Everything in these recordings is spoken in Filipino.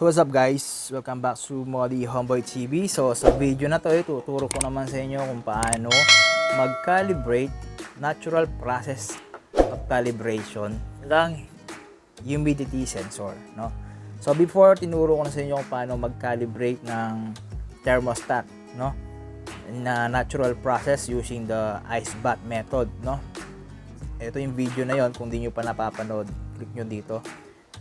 So what's up guys? Welcome back to Modi Homeboy TV. So sa video na to, eh, tuturo ko naman sa inyo kung paano mag-calibrate natural process of calibration ng humidity sensor, no? So before tinuro ko na sa inyo kung paano mag-calibrate ng thermostat, no? Na natural process using the ice bath method, no? Ito yung video na yon kung di nyo pa napapanood, click nyo dito.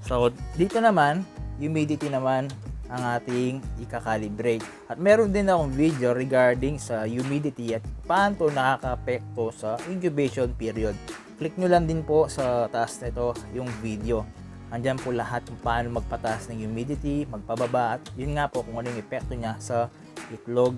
So, dito naman, humidity naman ang ating ikakalibrate. At meron din akong video regarding sa humidity at paano to nakaka-apekto sa incubation period. Click nyo lang din po sa taas nito yung video. Andyan po lahat kung paano magpataas ng humidity, magpababa at yun nga po kung ano yung epekto niya sa itlog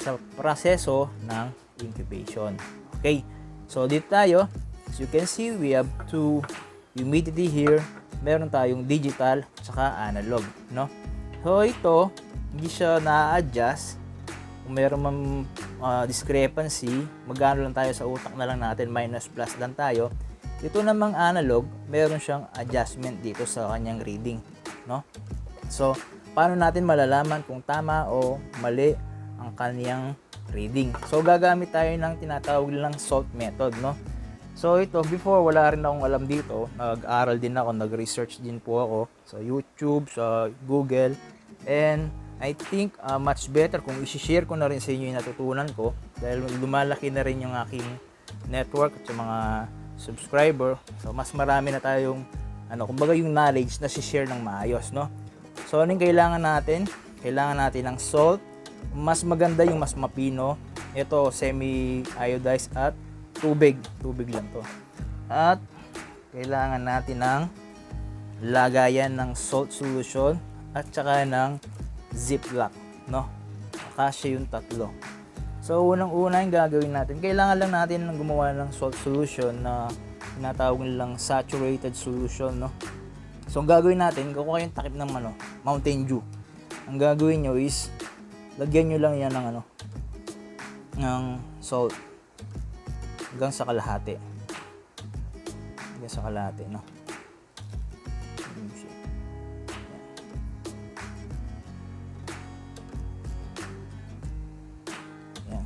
sa proseso ng incubation. Okay, so dito tayo. As you can see, we have two humidity here. Meron tayong digital at saka analog, no? So ito, hindi siya na-adjust. Kung meron man ah, discrepancy, magano lang tayo sa utak na lang natin, minus plus lang tayo. Ito namang analog, meron siyang adjustment dito sa kanyang reading, no? So, paano natin malalaman kung tama o mali ang kanyang reading? So, gagamit tayo ng tinatawag nilang salt method, no? So ito, before wala rin akong alam dito, nag-aral din ako, nag-research din po ako sa YouTube, sa Google, and I think uh, much better kung i-share ko na rin sa inyo yung natutunan ko dahil lumalaki na rin yung aking network at sa mga subscriber. So mas marami na tayong ano, kumbaga yung knowledge na si-share ng maayos, no? So anong kailangan natin? Kailangan natin ng salt. Mas maganda yung mas mapino. Ito semi-iodized at tubig. Tubig lang to. At kailangan natin ng lagayan ng salt solution at saka ng ziplock, no? Kasya yung tatlo. So, unang-una yung gagawin natin, kailangan lang natin ng gumawa ng salt solution na tinatawag nilang saturated solution, no? So, ang gagawin natin, kukuha yung takip ng ano, Mountain Dew. Ang gagawin nyo is, lagyan nyo lang yan ng ano, ng salt hanggang sa kalahati. Hanggang sa kalahati, no? Shit. Yan.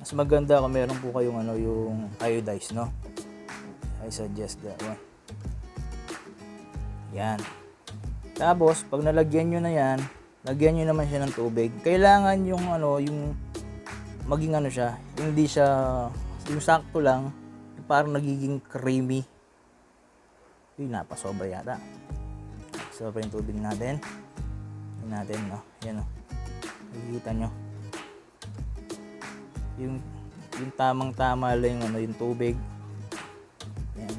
Mas maganda kung meron po kayong ano, yung iodized, no? I suggest that one. Yan. Tapos, pag nalagyan nyo na yan, lagyan nyo naman siya ng tubig. Kailangan yung ano, yung maging ano siya, hindi siya yung sakto lang, parang nagiging creamy. Uy, napasobra yata. Sobra yung tubig natin. Yan natin, no? Yan, no? Nakikita nyo. Yung, yung tamang-tama lang yung, ano, yung tubig. Yan.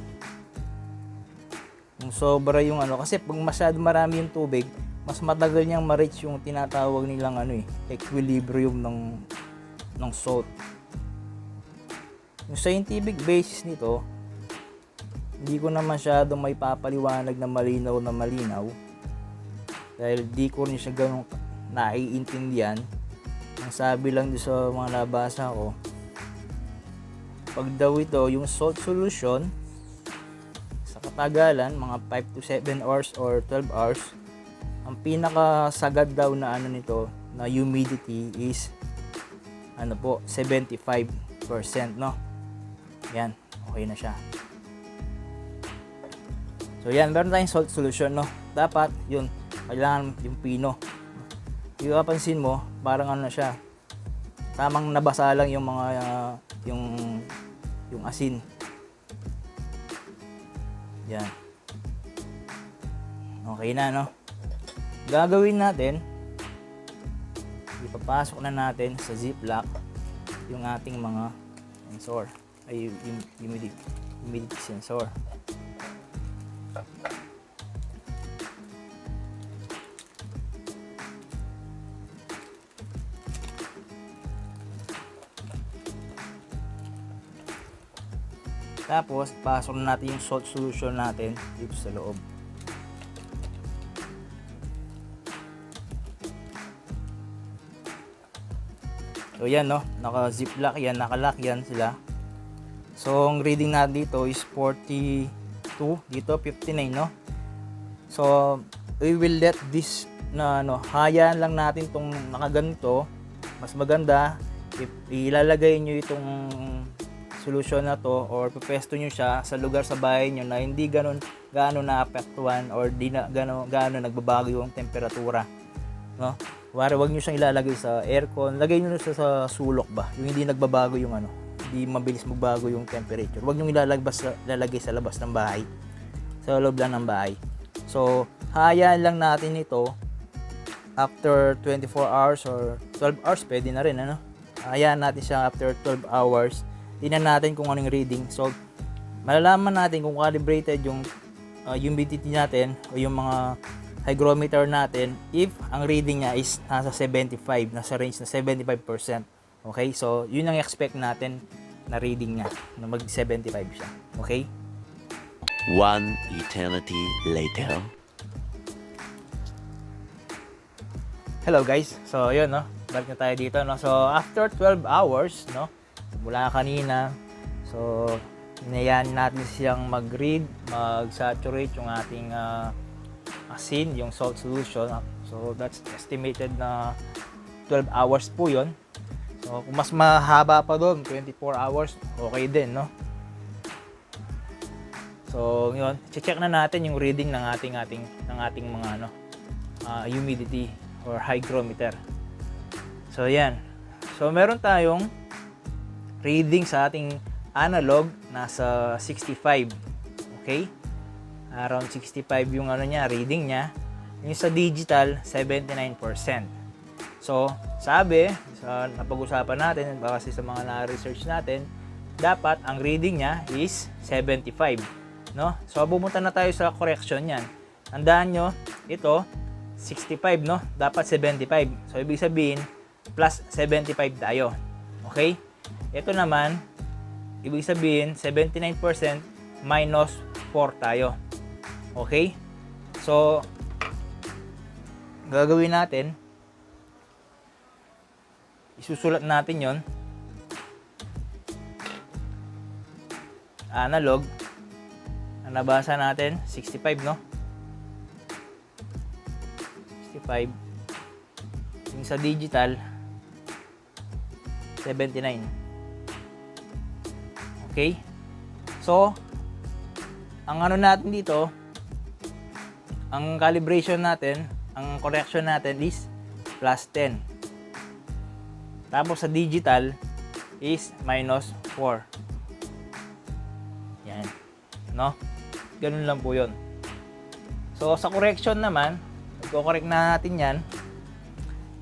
Yung sobra yung ano, kasi pag masyado marami yung tubig, mas matagal niyang ma-reach yung tinatawag nilang ano eh, equilibrium ng ng salt. Yung scientific basis nito, hindi ko na masyadong may papaliwanag na malinaw na malinaw dahil di ko rin siya ganun naiintindihan. Ang sabi lang din sa mga nabasa ko, pag daw ito, yung salt solution, sa katagalan, mga 5 to 7 hours or 12 hours, ang pinakasagad daw na ano nito, na humidity is ano po, 75%, no? Yan, okay na siya. So yan, meron tayong salt solution, no? Dapat, yun, kailangan yung pino. Yung kapansin mo, parang ano na siya, tamang nabasa lang yung mga, uh, yung, yung asin. Yan. Okay na, no? Gagawin natin, ipapasok na natin sa ziplock yung ating mga sensor. Ay yung humidity, humidity sensor. Tapos pasok na natin yung salt solution natin dito sa loob So yan no, naka ziplock yan, naka-lock yan sila. So ang reading natin dito is 42, dito 59 no. So, we will let this na ano, hayaan lang natin tong nakaganito. Mas maganda, i- ilalagay nyo itong solution na to or pepesto nyo siya sa lugar sa bahay nyo na hindi ganun gaano naapektuhan or di na gaano, gaano nagbabago yung temperatura. No? Wari, wag nyo siyang ilalagay sa aircon. Lagay nyo siya sa sulok ba? Yung hindi nagbabago yung ano. Hindi mabilis magbago yung temperature. Wag nyo ilalagay sa, ilalagay sa labas ng bahay. Sa loob lang ng bahay. So, hayaan lang natin ito after 24 hours or 12 hours, pwede na rin, ano? Hayaan natin siya after 12 hours. Tingnan natin kung anong reading. So, malalaman natin kung calibrated yung uh, humidity natin o yung mga hygrometer natin if ang reading niya is nasa 75, nasa range na 75%. Okay? So, yun ang expect natin na reading niya, na mag 75 siya. Okay? One eternity later. Hello guys. So, yun, no. Balik na tayo dito, no. So, after 12 hours, no, mula kanina, so, inayan natin siyang mag-read, mag-saturate yung ating ah, asin, yung salt solution. So, that's estimated na 12 hours po yon So, kung mas mahaba pa doon, 24 hours, okay din, no? So, yun, check na natin yung reading ng ating ating ng ating mga ano, ah, humidity or hygrometer. So, yan. So, meron tayong reading sa ating analog nasa 65. Okay? Around 65 yung ano niya, reading niya. Yung sa digital, 79%. So, sabi, sa napag-usapan natin, kasi sa mga na-research natin, dapat ang reading niya is 75. No? So, pumunta na tayo sa correction niyan. Tandaan nyo, ito, 65, no? Dapat 75. So, ibig sabihin, plus 75 tayo. Okay? Ito naman, ibig sabihin, 79% minus 4 tayo. Okay? So, gagawin natin, isusulat natin yon analog. Ang nabasa natin 65 no? 65 yung sa digital 79 okay? So ang ano natin dito ang calibration natin ang correction natin is plus 10 tapos sa digital is minus 4 yan no ganun lang po yun so sa correction naman I-correct na natin yan.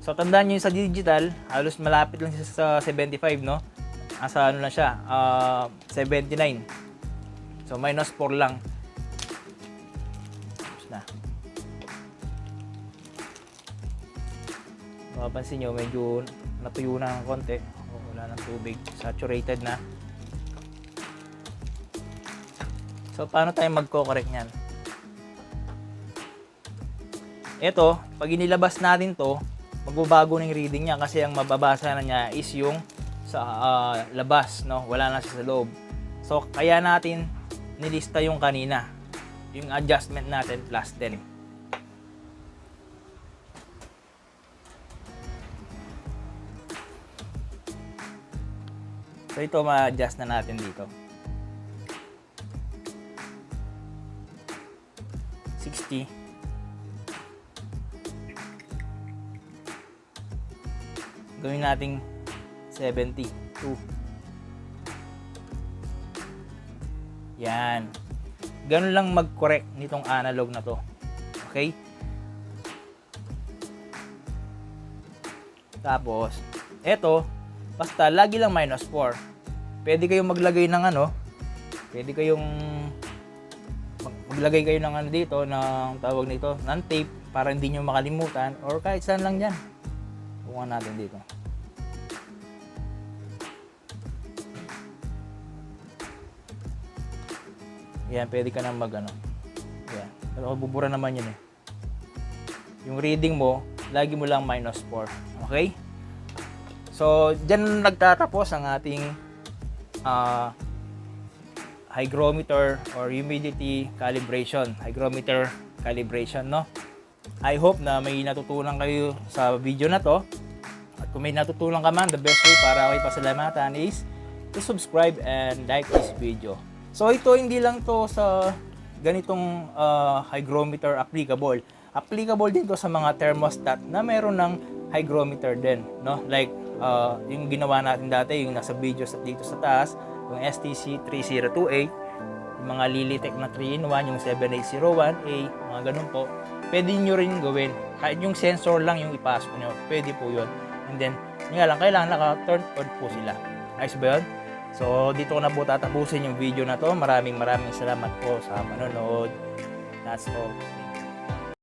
So, tandaan nyo sa digital, halos malapit lang siya sa 75, no? Asa ano lang siya, ah, 79. So, minus 4 lang. Tapos na. Mapapansin nyo, medyo natuyo na ng konti. O, wala ng tubig. Saturated na. So, paano tayo magko-correct niyan? Ito, pag inilabas natin to, magbabago ng reading niya kasi ang mababasa na niya is yung sa ah, labas, no? Wala na sa loob. So, kaya natin nilista yung kanina. Yung adjustment natin plus 10. So, ito ma-adjust na natin dito. 60. gawin nating 72. Yan. Ganun lang mag-correct nitong analog na to. Okay? Tapos, eto, basta lagi lang minus 4. Pwede kayong maglagay ng ano, pwede kayong mag- maglagay kayo ng ano dito, ng tawag nito, ng tape para hindi nyo makalimutan or kahit saan lang dyan. Bukan natin dito. Yan, pwede ka nang mag ano. Yan. Pero bubura naman yun eh. Yung reading mo, lagi mo lang minus 4. Okay? So, dyan nagtatapos ang ating ah, hygrometer or humidity calibration. Hygrometer calibration, no? I hope na may natutunan kayo sa video na to. At kung may natutunan ka man, the best way para kayo pasalamatan is to subscribe and like this video. So ito hindi lang to sa ganitong uh, hygrometer applicable. Applicable din to sa mga thermostat na meron ng hygrometer din, no? Like uh, yung ginawa natin dati, yung nasa video sa, dito sa taas, yung STC 3028, yung mga Lilitech na 3-in-1, yung 7801A, mga ganun po. Pwede nyo rin gawin. Kahit yung sensor lang yung ipasok nyo, pwede po yun. And then, yun nga lang, kailangan naka-turn on po sila. Ayos ba yun? So, dito ko na po tatapusin yung video na to. Maraming maraming salamat po sa manonood. That's all.